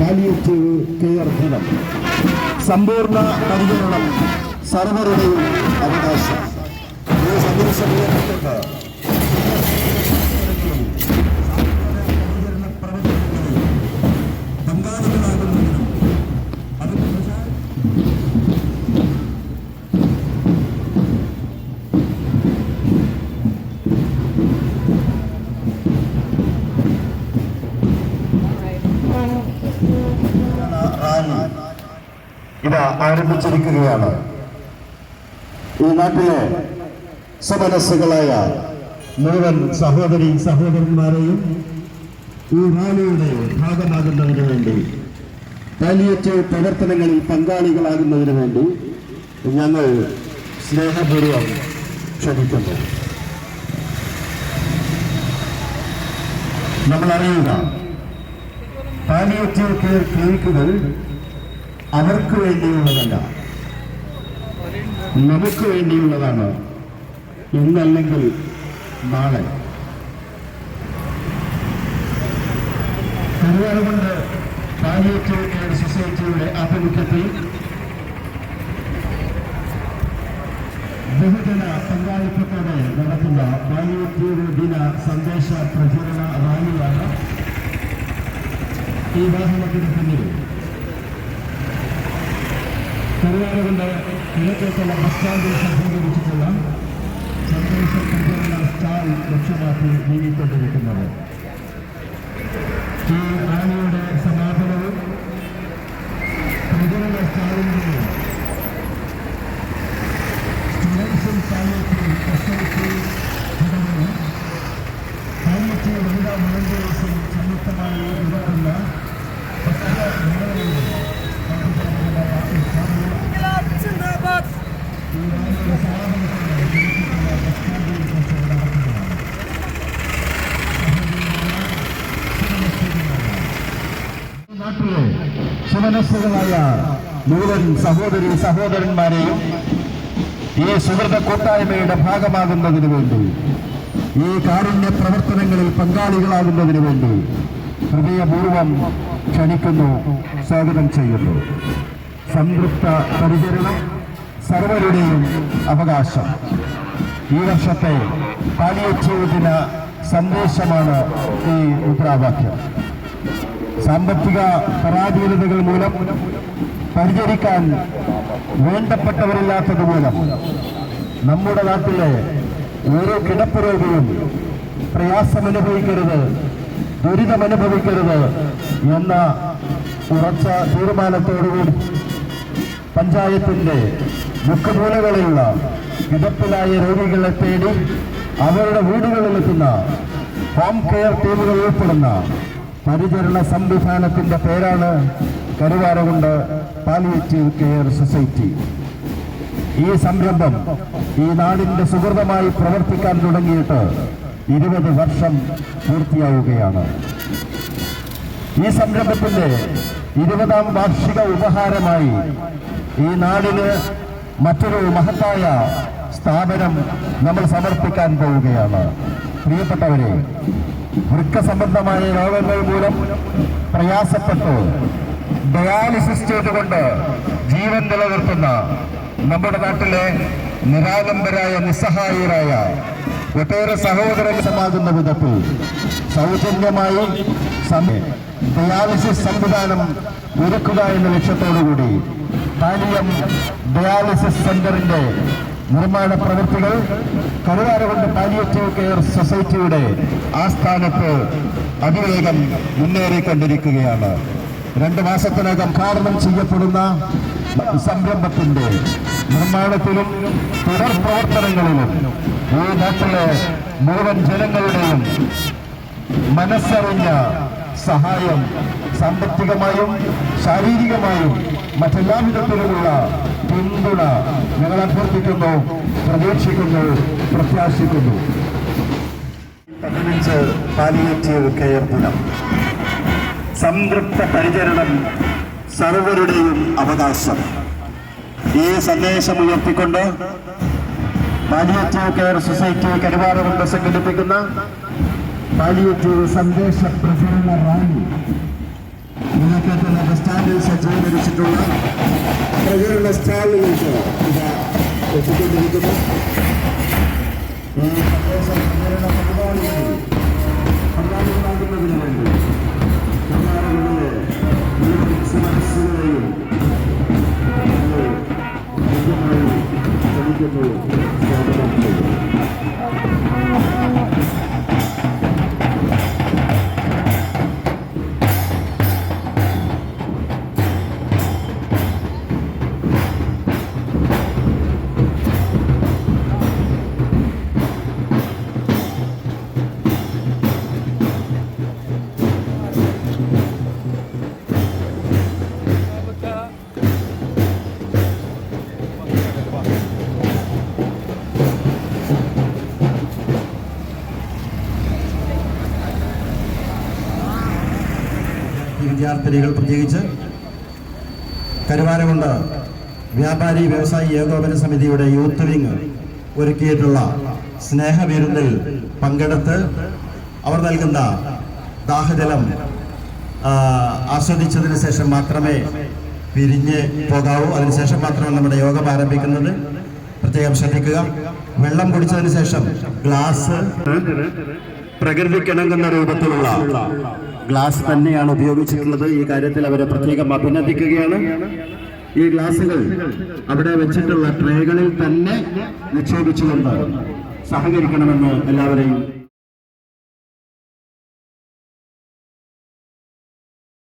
Palliative സമ്പൂർണ പരിചരണം. സർവരുടെയും അവകാശം. ഈ സന്ദേശം ഇത് ആരംഭിച്ചിരിക്കുകയാണ്. ഈ നാട്ടിലെ സമരസുകളായ മുഴുവൻ സഹോദരി സഹോദരന്മാരെയും ഈ റാലിയുടെ ഭാഗമാകുന്നതിന് വേണ്ടി പാലിയേറ്റീവ് പ്രവർത്തനങ്ങളിൽ പങ്കാളികളാകുന്നതിന് വേണ്ടി ഞങ്ങൾ സ്നേഹപൂർവം ക്ഷണിക്കുന്നു. നമ്മൾ അറിയുക പാലിയേറ്റീവ് കെയർ അവർക്ക് വേണ്ടിയുള്ളതല്ല. നമുക്ക് വേണ്ടിയുള്ളതാണ്. ഇന്നല്ലെങ്കിൽ നാളെ. കരുവാറുകൊണ്ട് പാലിയേറ്റീവ് കെയർ സൊസൈറ്റിയുടെ ആഭിമുഖ്യത്തിൽ ബഹുജന പങ്കാളിത്തത്തോടെ നടത്തുന്ന പാലിയേറ്റീവ് ദിന സന്ദേശ പ്രചരണ റാലിയാണ് ഈ വാഹനത്തിന് പിന്നിൽ. കരുവാറുകൊണ്ട് കിഴക്കേക്കുള്ള ബസ് സ്റ്റാൻഡിൽ സജ്ജീകരിച്ചിട്ടുള്ള സന്ദേശ പ്രചരണ സ്റ്റാൾ ലക്ഷ്യമാക്കി നീങ്ങിക്കൊണ്ടിരിക്കുന്നത്. ഈ റാലിയുടെ സമാപനവും പ്രചരണ സ്റ്റാളിന്റെയും സ്റ്റുഡൻസും പാലിയേറ്റീവ് എസ്ഐറ്റി ഘടകവും പാലിയേറ്റീവ് വനിതാ വോളണ്ടിയേഴ്സും സംയുക്തമായി നടത്തുന്ന നാട്ടിലെ സുമനസ്സുകളായ സഹോദരി സഹോദരന്മാരെയും ഈ സുഹൃത കൂട്ടായ്മയുടെ ഭാഗമാകുന്നതിന് വേണ്ടി ഈ കാരുണ്യ പ്രവർത്തനങ്ങളിൽ പങ്കാളികളാകുന്നതിന് വേണ്ടി ഹൃദയപൂർവം ക്ഷണിക്കുന്നു സ്വാഗതം ചെയ്യുന്നു. സംതൃപ്ത പരിചരണം സർവരുടെയും അവകാശം. ഈ വർഷത്തെ പാലിയേറ്റീവ് ദിന സന്ദേശമാണ് ഈ മുദ്രാവാക്യം. സാമ്പത്തിക പരാധീനതകൾ മൂലം പരിചരിക്കാൻ വേണ്ടപ്പെട്ടവരില്ലാത്തത് മൂലം നമ്മുടെ നാട്ടിലെ ഓരോ കിടപ്പ് രോഗിയും പ്രയാസമനുഭവിക്കരുത് ദുരിതമനുഭവിക്കരുത് എന്ന ഉറച്ച തീരുമാനത്തോടുകൂടി പഞ്ചായത്തിന്റെ മുക്കുമൂലകളിലുള്ള കിടപ്പിലായ രോഗികളെ തേടി അവരുടെ വീടുകളിൽ എത്തുന്ന ഹോം കെയർ ടീമുകൾ ഉൾപ്പെടുന്ന പരിചരണ സംവിധാനത്തിന്റെ പേരാണ് കരുവാരകുണ്ട് പാലിയേറ്റീവ് കെയർ സൊസൈറ്റി ഈ സംരംഭം ഈ നാടിന്റെ സുഹൃതമായി പ്രവർത്തിക്കാൻ തുടങ്ങിയിട്ട് ഇരുപത് വർഷം പൂർത്തിയാവുകയാണ്. ഈ സംരംഭത്തിന്റെ ഇരുപതാം വാർഷിക ഉപഹാരമായി ഈ നാടിന് മറ്റൊരു മഹത്തായ സ്ഥാപനം നമ്മൾ സമർപ്പിക്കാൻ പോവുകയാണ്. പ്രിയപ്പെട്ടവരെ വൃക്ക സംബന്ധമായ രോഗങ്ങൾ മൂലം പ്രയാസപ്പെട്ട് ഡയാലിസിസ് ചെയ്തുകൊണ്ട് ജീവൻ നിലനിർത്തുന്ന നമ്മുടെ നാട്ടിലെ നിരാലംബരായ നിസ്സഹായരായ ഒട്ടേറെ സഹോദരസമാകുന്ന വിധത്തിൽ സൗജന്യമായി ഡയാലിസിസ് സംവിധാനം ഒരുക്കുക എന്ന ലക്ഷ്യത്തോടുകൂടി പാലിയം ഡയാലിസിസ് സെന്ററിന്റെ നിർമ്മാണ പ്രവൃത്തികൾ കരുവാരകൊണ്ട് പാലിയേറ്റീവ് കെയർ സൊസൈറ്റിയുടെ ആസ്ഥാനത്ത് അതിവേഗം മുന്നേറിക്കൊണ്ടിരിക്കുകയാണ്. രണ്ട് മാസത്തിനകം കാരണം ചെയ്യപ്പെടുന്ന സംരംഭത്തിന്റെ നിർമ്മാണത്തിലും തുടർ പ്രവർത്തനങ്ങളിലും ഈ നാട്ടിലെ മുഴുവൻ ജനങ്ങളുടെയും മനസ്സറിഞ്ഞ സഹായം സാമ്പത്തികമായും ശാരീരികമായും മറ്റെല്ലാ വിധത്തിലുമുള്ള പിന്തുണ ഞങ്ങൾ അഭ്യർത്ഥിക്കുന്നു പ്രതീക്ഷിക്കുന്നു പ്രത്യാശിക്കുന്നു. പതിനഞ്ച് പാലിയേറ്റീവ് കെയർ ദിനം. സംതൃപ്ത പരിചരണം സർവരുടെയും അവകാശം. ഈ സന്ദേശം ഉയർത്തിക്കൊണ്ട് പാലിയേറ്റീവ് കെയർ സൊസൈറ്റി കരുവാറുകൊണ്ട് സംഘടിപ്പിക്കുന്ന പാലിയേറ്റീവ് സന്ദേശ പ്രചരണ റാലി. വിലക്കയറ്റുന്ന ബസ് സ്റ്റാൻഡിൽ സജ്ജീകരിച്ചിട്ടുള്ള പ്രചരണ സ്റ്റാളിലേക്ക് ഇതാ എത്തിക്കൊണ്ടിരിക്കുന്നു. ഈ സന്ദേശ പ്രചരണ പരിപാടികളിൽ പങ്കാളികളാകുന്നതിന് വേണ്ടി കർണാടകയിലെ ഞങ്ങൾ കൃത്യമായി ക്ഷണിക്കുന്നു സ്വാഗതം ചെയ്യുന്നു. വിദ്യാർത്ഥിനികൾ പ്രത്യേകിച്ച് കരുവാരകുണ്ട് വ്യാപാരി വ്യവസായി ഏകോപന സമിതിയുടെ യൂത്ത് വിങ് ഒരുക്കിയിട്ടുള്ള സ്നേഹവിരുന്നിൽ പങ്കെടുത്ത് അവർ നൽകുന്ന ദാഹജലം ആസ്വദിച്ചതിന് ശേഷം മാത്രമേ പിരിഞ്ഞ് പോകാവൂ. അതിനുശേഷം മാത്രമേ നമ്മുടെ യോഗം ആരംഭിക്കുന്നത്. പ്രത്യേകം ശ്രദ്ധിക്കുക. വെള്ളം കുടിച്ചതിന് ശേഷം ഗ്ലാസ് പ്രകൃതിക്കിണങ്ങുന്ന രൂപത്തിലുള്ള ഗ്ലാസ് തന്നെയാണ് ഉപയോഗിച്ചിട്ടുള്ളത്. ഈ കാര്യത്തിൽ അവരെ പ്രത്യേകം അഭിനന്ദിക്കുകയാണ്. ഈ ഗ്ലാസുകൾ അവിടെ വെച്ചിട്ടുള്ള ട്രേകളിൽ തന്നെ നിക്ഷേപിച്ചുകൊണ്ട് സഹകരിക്കണമെന്ന് എല്ലാവരെയും